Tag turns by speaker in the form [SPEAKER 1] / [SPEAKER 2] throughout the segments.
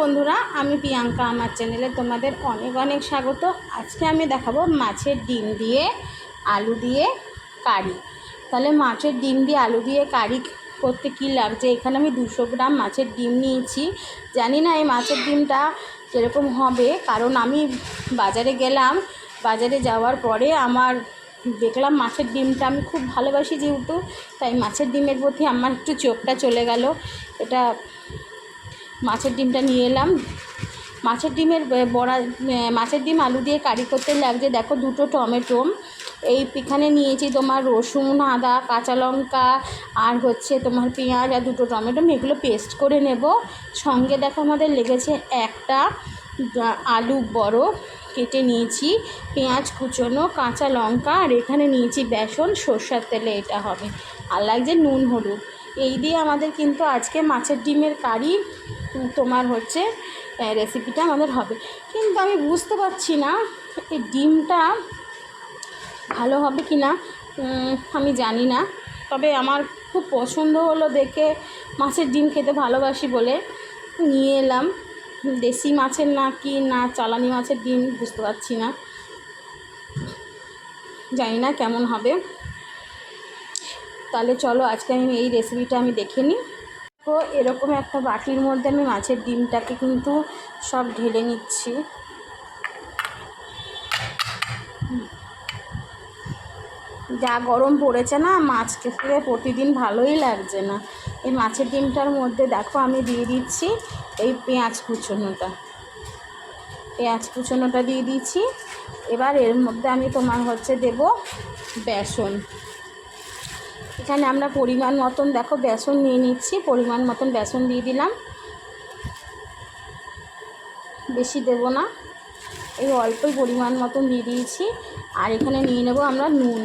[SPEAKER 1] বন্ধুরা, আমি প্রিয়াঙ্কা আমার চ্যানেলে তোমাদের অনেক অনেক স্বাগত। আজকে আমি দেখাবো মাছের ডিম দিয়ে আলু দিয়ে কারি। তাহলে মাছের ডিম দিয়ে আলু দিয়ে কারি করতে কী লাগছে? এখানে আমি দুশো গ্রাম মাছের ডিম নিয়েছি। জানি না এই মাছের ডিমটা কীরকম হবে, কারণ আমি বাজারে গেলাম। বাজারে যাওয়ার পরে আমার দেখলাম মাছের ডিমটা আমি খুব ভালোবাসি যেহেতু, তাই মাছের ডিমের প্রতি আমার একটু চোখটা চলে গেল। এটা মাছের ডিমটা নিয়ে এলাম। মাছের ডিমের বড়া মাছের ডিম আলু দিয়ে কারি করতে লাগছে। দেখো দুটো টমেটো। এই এখানে নিয়েছি তোমার রসুন, আদা, কাঁচা লঙ্কা আর হচ্ছে তোমার পেঁয়াজ আর দুটো টমেটো। এগুলো পেস্ট করে নেব। সঙ্গে দেখো আমাদের লেগেছে একটা আলু বড় কেটে নিয়েছি। পেঁয়াজ কুচোনো, কাঁচা লঙ্কা আর এখানে নিয়েছি বেসন। সর্ষার তেলে এটা হবে। আর লাগছে নুন, হলুদ। এই দিয়ে আমাদের কিন্তু আজকে মাছের ডিমের কারি তোমার হচ্ছে রেসিপিটা আমাদের হবে। কিন্তু আমি বুঝতে পারছি না, এই ডিমটা ভালো হবে কি না আমি জানি না। তবে আমার খুব পছন্দ হলো দেখে, মাছের ডিম খেতে ভালোবাসি বলে নিয়ে এলাম। দেশি মাছের না কি না চালানি মাছের ডিম, বুঝতে পারছি না। জানি না কেমন হবে। তাহলে চলো, আজকে আমি এই রেসিপিটা আমি দেখে নিই। তো এরকম একটা বাটির মধ্যে আমি মাছের ডিমটাকে কিন্তু সব ঢেলে নিচ্ছি। যা গরম পড়েছে না মাছ খেতে প্রতিদিন ভালোই লাগছে না। এই মাছের ডিমটার মধ্যে দেখো আমি দিয়ে দিচ্ছি এই পেঁয়াজ কুচোনোটা। পেঁয়াজ কুচোনোটা দিয়ে দিচ্ছি। এবার এর মধ্যে আমি তোমার হচ্ছে দেব বেসন। এখানে আমরা পরিমাণ মতন, দেখো, বেসন নিয়ে নিচ্ছি, পরিমাণ মতন বেসন দিয়ে দিলাম। বেশি দেব না, এই অল্পই পরিমাণ মতন দিয়ে দিয়েছি। আর এখানে নিয়ে নেব আমরা নুন।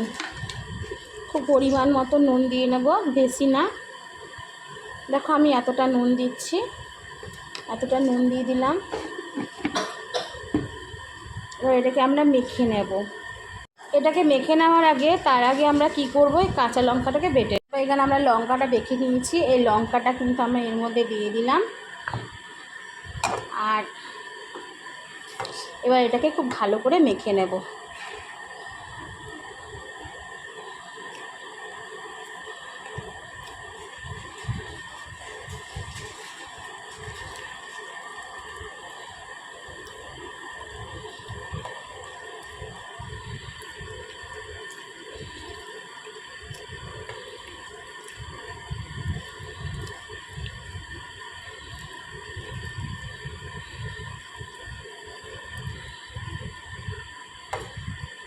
[SPEAKER 1] খুব পরিমাণ মতো নুন দিয়ে নেব, বেশি না। দেখো, আমি এতটা নুন দিচ্ছি, এতটা নুন দিয়ে দিলাম। এবার এটাকে আমরা মেখে নেব। এটাকে মেখে নেওয়ার আগে, তার আগে আমরা কি করব? এই কাঁচা লঙ্কাটাকে বেটে এখানে আমরা লঙ্কাটা বেঁকে নিয়েছি। এই লঙ্কাটা কিন্তু আমরা এর মধ্যে দিয়ে দিলাম। আর এবার এটাকে খুব ভালো করে মেখে নেব।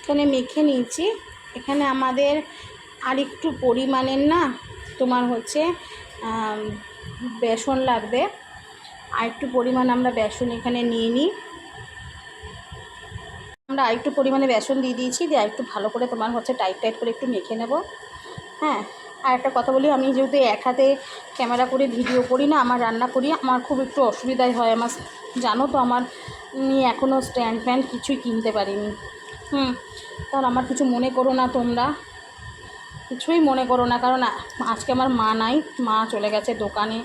[SPEAKER 1] এখানে মেখে নিয়েছি। এখানে আমাদের আর একটু পরিমাণের না তোমার হচ্ছে বেসন লাগবে। আর একটু পরিমাণ আমরা বেসন এখানে নিয়ে নিই। আমরা আরেকটু পরিমাণে বেসন দিয়ে দিয়েছি, দিয়ে আরেকটু ভালো করে তোমার হচ্ছে টাইট টাইট করে একটু মেখে নেব। হ্যাঁ আর একটা কথা বলি, আমি যেহেতু এক হাতে ক্যামেরা করে ভিডিও করি না, আমার রান্না করি, আমার খুব একটু অসুবিধাই হয় আমার, জানো তো আমার এখনও স্ট্যান্ড ফ্যান্ড কিছুই কিনতে পারিনি। হুম। কারণ আমার কিছু মনে করো না তোমরা। কিছুই মনে করো না, কারণ আজকে আমার মা নাই, মা চলে গেছে দোকানে।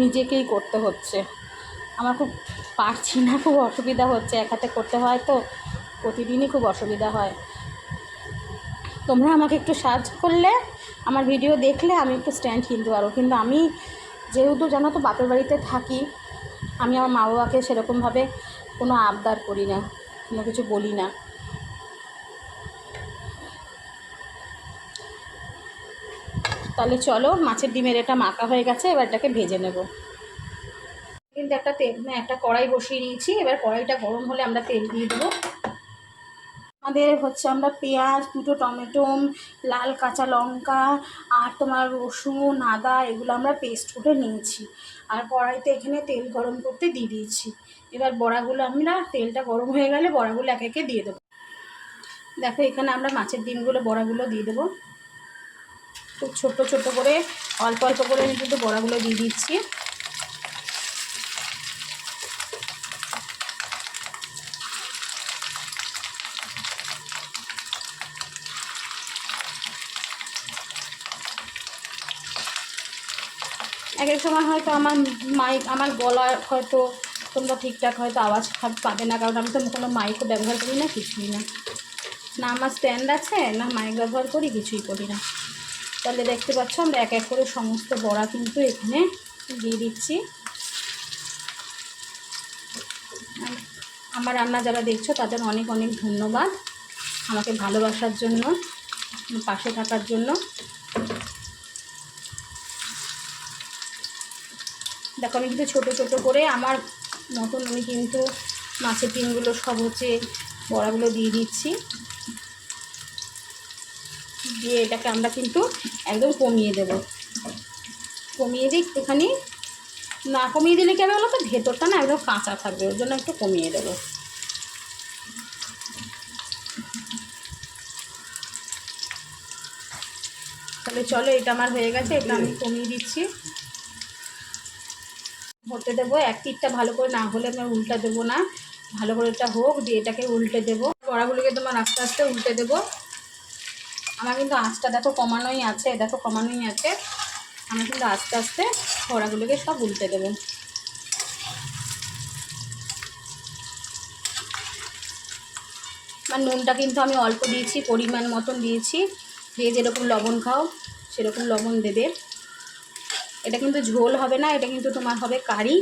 [SPEAKER 1] নিজেকেই করতে হচ্ছে। আমার খুব, পারছি না, খুব অসুবিধা হচ্ছে। এক হাতে করতে হয় তো, প্রতিদিনই খুব অসুবিধা হয়। তোমরা আমাকে একটু সাহায্য করলে, আমার ভিডিও দেখলে আমি একটু স্ট্যান্ড কিনতে পারব কিন্তু আমি যেহেতু জানো তো, বাপের বাড়িতে থাকি, আমি আমার মা বাবাকে সেরকমভাবে কোনো আবদার করি না, কোনো কিছু বলি না। তাহলে চলো, মাছের ডিমের এটা মাখা হয়ে গেছে, এবার এটাকে ভেজে নেব। কিন্তু একটা তেল একটা কড়াই বসিয়ে নিয়েছি, এবার কড়াইটা গরম হলে আমরা তেল দিয়ে দেবো। আমাদের হচ্ছে আমরা পেঁয়াজ, দুটো টমেটো, লাল কাঁচা লঙ্কা, আর তোমার রসুন, আদা, এগুলো আমরা পেস্ট করে নিয়েছি। আর কড়াইতে এখানে তেল গরম করতে দিয়ে দিয়েছি। এবার বড়াগুলো আমরা তেলটা গরম হয়ে গেলে বড়াগুলো এক একে দিয়ে দেবো। দেখো, এখানে আমরা মাছের ডিমগুলো, বড়াগুলো দিয়ে দেবো। খুব ছোট ছোট করে, অল্প অল্প করে আমি কিন্তু বড়াগুলো দিয়ে দিচ্ছি। এক এক সময় হয়তো আমার মাইক আমার গলা হয়তো তোমরা ঠিকঠাক হয়তো আওয়াজ পাবে না, কারণ আমি তো কোনো মাইকও ব্যবহার করি না, কিছুই না। না আমার স্ট্যান্ড আছে, না মাইক ব্যবহার করি, কিছুই করি না। তাহলে দেখতে পাচ্ছ, আমরা এক এক করে সমস্ত বড়া কিন্তু এখানে দিয়ে দিচ্ছি। আমার রান্না যারা দেখছ, তাদের অনেক অনেক ধন্যবাদ আমাকে ভালোবাসার জন্য পাশে থাকার জন্য। দেখো, আমি কিন্তু ছোটো ছোটো করে আমার মতন আমি কিন্তু মাছের ডিমগুলো সব হচ্ছে বড়াগুলো দিয়ে দিচ্ছি। দিয়ে এটাকে আমরা কিন্তু একদম কমিয়ে দেব। কমিয়ে দিই একটুখানি। না কমিয়ে দিলে কি হবে বলো তো ভেতরটা না একদম কাঁচা থাকবে, ওর জন্য একটু কমিয়ে দেবো। তাহলে চলো, এটা আমার হয়ে গেছে, এটা আমি কমিয়ে দিচ্ছি। হতে দেবো, এক পিঠটা ভালো করে না হলে আমি উল্টা দেবো না। ভালো করে এটা হোক, দিয়ে এটাকে উল্টে দেবো। বড়াগুলোকে তোমার আস্তে আস্তে উল্টে দেবো। আমার কিন্তু আঁচটা দেখো কমানোই আছে, দেখো কমানোই আছে। আমি কিন্তু আস্তে আস্তে বড়াগুলোকে সব উল্টে দেবো। আমার নুনটা কিন্তু আমি অল্প দিয়েছি, পরিমাণ মতন দিয়েছি। যে যেরকম লবণ খাও, সেরকম লবণ দেবে। এটা কিন্তু ঝোল হবে না, এটা কিন্তু তোমার হবে কারি।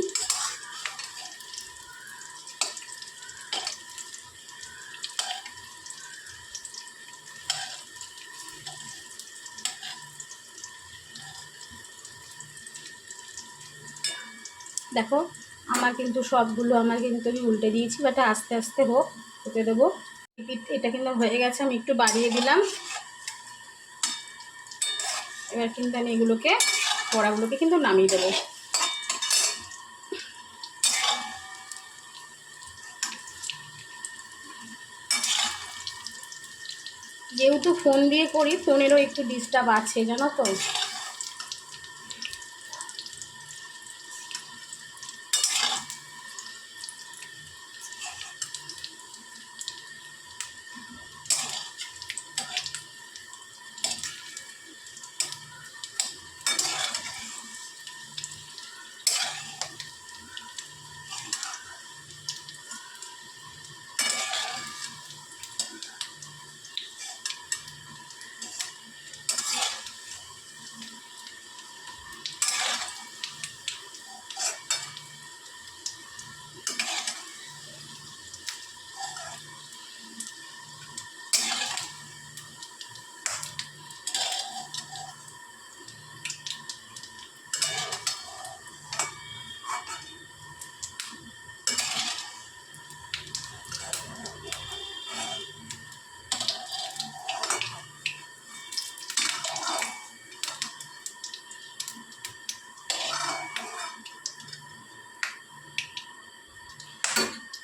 [SPEAKER 1] দেখো, আমার কিন্তু সবগুলো, আমার কিন্তু আমি উল্টে দিয়েছি বাট আস্তে আস্তে হোক হতে দেবো। এটা কিন্তু হয়ে গেছে, আমি একটু বাড়িয়ে দিলাম। এবার কিন্তু আমি এগুলোকে বড়াগুলোকে কিন্তু নামিয়ে দেবো। যেহেতু ফোন দিয়ে করি ফোনেরও একটু ডিস্টার্ব আছে, জানো তো?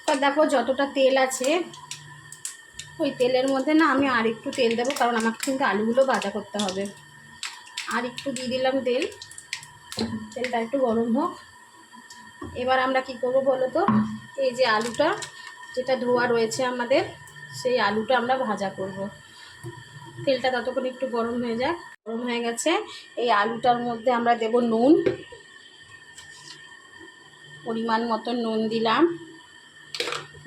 [SPEAKER 1] এবার দেখো যতটা তেল আছে, ওই তেলের মধ্যে না আমি আর একটু তেল দেবো, কারণ আমাকে কিন্তু আলুগুলো ভাজা করতে হবে। আর একটু দিয়ে দিলাম তেল। তেলটা একটু গরম হোক। এবার আমরা কি করব বলো তো? এই যে আলুটা, যেটা ধোয়া রয়েছে আমাদের, সেই আলুটা আমরা ভাজা করব। তেলটা ততক্ষণ একটু গরম হয়ে যাক। গরম হয়ে গেছে। এই আলুটার মধ্যে আমরা দেব নুন। পরিমাণ মতো নুন দিলাম।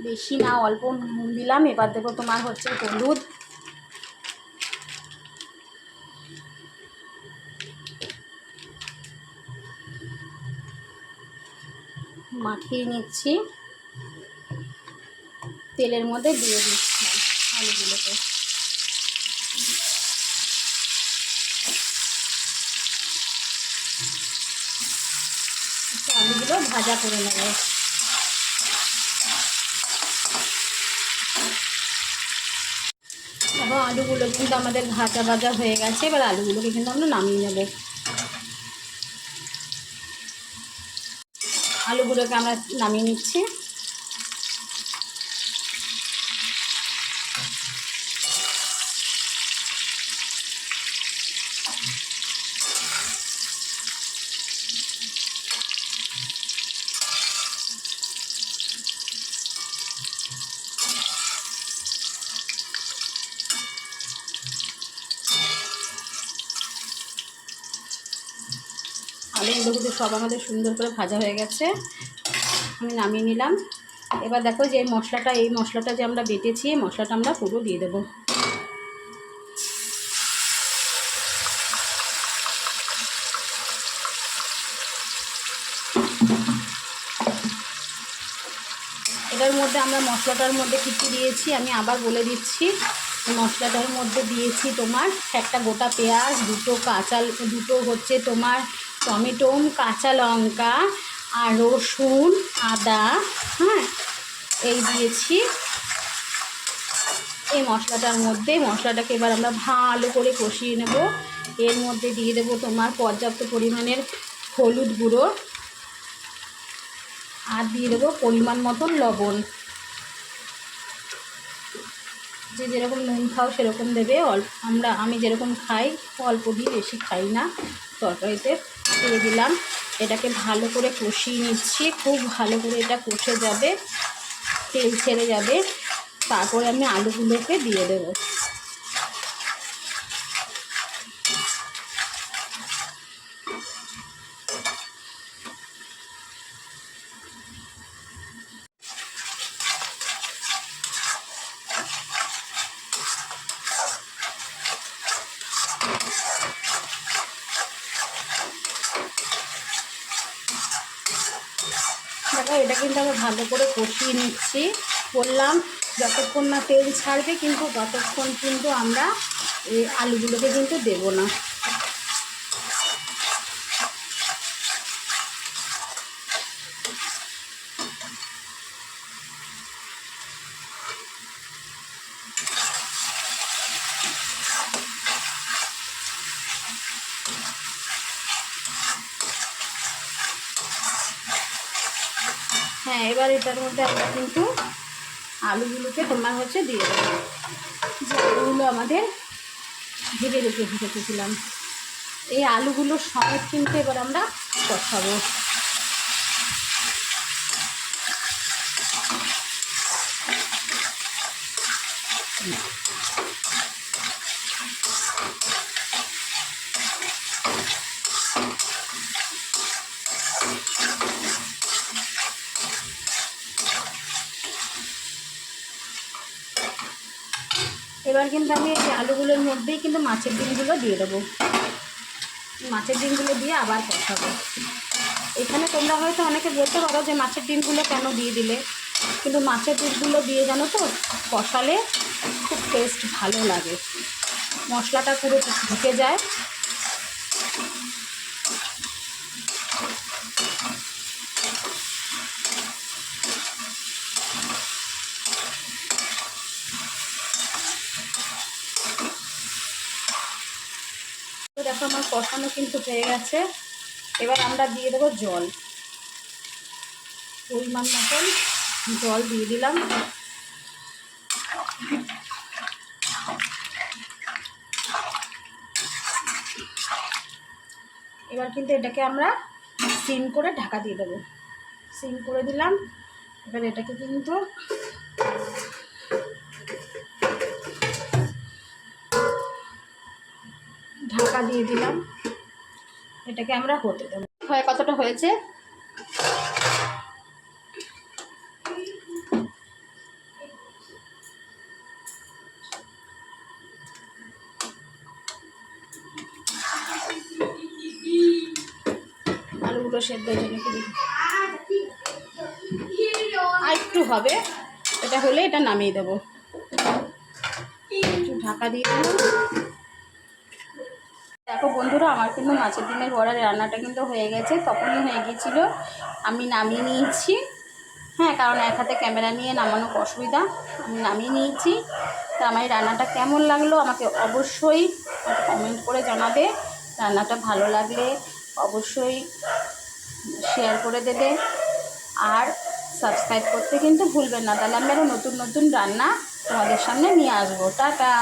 [SPEAKER 1] বেশি না, অল্প নুন দিলাম, এবার দেবো তোমার হচ্ছে হলুদ। মাখিয়ে নিচ্ছি। তেলের মধ্যে দিয়ে দিচ্ছি আলুগুলোকে। আলুগুলো ভাজা করে নেব দেখো আলুগুলো কিন্তু আমাদের ভাজা ভাজা হয়ে গেছে, এবার আলুগুলোকে কিন্তু আমরা নামিয়ে নেব। আলুগুলোকে আমরা নামিয়ে নিচ্ছি আলুগুলো আলুগুলো সব আমাদের সুন্দর করে ভাজা হয়ে গেছে। আমি নামিয়ে নিলাম। এবার দেখো যে এই মশলাটা এই মশলাটা যে আমরা বেটেছি, এই মশলাটা আমরা পুরো দিয়ে দেবো। এটার মধ্যে আমরা মশলাটার মধ্যে কী কী দিয়েছি, আমি আবার বলে দিচ্ছি। মশলাটার মধ্যে দিয়েছি তোমার একটা গোটা পেঁয়াজ, দুটো কাঁচা, দুটো হচ্ছে তোমার টমেটো কাঁচা লঙ্কা আর রসুন, আদা হ্যাঁ এই দিয়েছি। এই মশলাটার মধ্যে, মশলাটাকে এবার আমরা ভালো করে কষিয়ে নেব। এর মধ্যে দিয়ে দেবো তোমার পর্যাপ্ত পরিমাণের হলুদ গুঁড়ো আর দিয়ে দেবো পরিমাণ মতন লবণ। যে যেরকম নুন খাও সেরকম দেবে। অল্প আমরা আমি যেরকম খাই, অল্প দিয়ে বেশি খাই না তরকারিতে। দিয়ে দিলাম। এটাকে ভালো করে কষিয়ে নিচ্ছি। খুব ভালো করে এটা কষে যাবে, তেল ছেড়ে যাবে। তারপরে আমি আলুগুলোকে দিয়ে দেবো। দেখো এটা কিন্তু আমি ভালো করে কষিয়ে নিচ্ছি। বললাম, যতক্ষণ না তেল ছাড়বে কিন্তু ততক্ষণ কিন্তু আমরা এই আলুগুলোকে কিন্তু দেবো না। হ্যাঁ এবার এটার মধ্যে আমরা কিন্তু আলুগুলোকে তোমার হচ্ছে দিয়ে দেবো। যে আলুগুলো আমাদের ভেজে রেখে ভেজেছিলাম এই আলুগুলোর সমেত কিন্তু এবার আমরা কষাবো। এবার কিন্তু আমি এই আলুগুলোর মধ্যেই কিন্তু মাছের ডিমগুলো দিয়ে দেবো। মাছের ডিমগুলো দিয়ে আবার কষাবো। এখানে তোমরা হয়তো অনেকে বলতে পারো যে মাছের ডিমগুলো কেন দিয়ে দিলে? কিন্তু মাছের ডিমগুলো দিয়ে জানো তো, কষালে খুব টেস্ট ভালো লাগে। মশলাটা পুরো ঢুকে যায় তো দেখো আমার কষানো কিন্তু হয়ে গেছে। এবার আমরা দিয়ে দেবো জল। পরিমাণ মতন জল দিয়ে দিলাম। এবার কিন্তু এটাকে আমরা সিম করে ঢাকা দিয়ে দেবো। সিম করে দিলাম। এবার এটাকে কিন্তু দিয়ে দিলাম। এটাকে আমরা হতে দেবো। হয় কতটা হয়েছে? আলুগুলো সেদ্ধ আর একটু হবে। এটা হলে এটা নামিয়ে দেবো। একটু ঢাকা দিয়ে দিলাম। বন্ধুরা আমার কিন্তু মাছের ডিমের বড়ার রান্নাটা কিন্তু হয়ে গেছে, তখনই হয়ে গিয়েছিল। আমি নামিয়ে নিয়েছি। হ্যাঁ কারণ এক হাতে ক্যামেরা নিয়ে নামানো অসুবিধা, আমি নামিয়ে নিয়েছি। তা আমার এই রান্নাটা কেমন লাগল আমাকে অবশ্যই কমেন্ট করে জানাবে। রান্নাটা ভালো লাগলে অবশ্যই শেয়ার করে দেবে। আর সাবস্ক্রাইব করতে কিন্তু ভুলবেন না। তাহলে আমি আরও নতুন নতুন রান্না তোমাদের সামনে নিয়ে আসব। টাটা!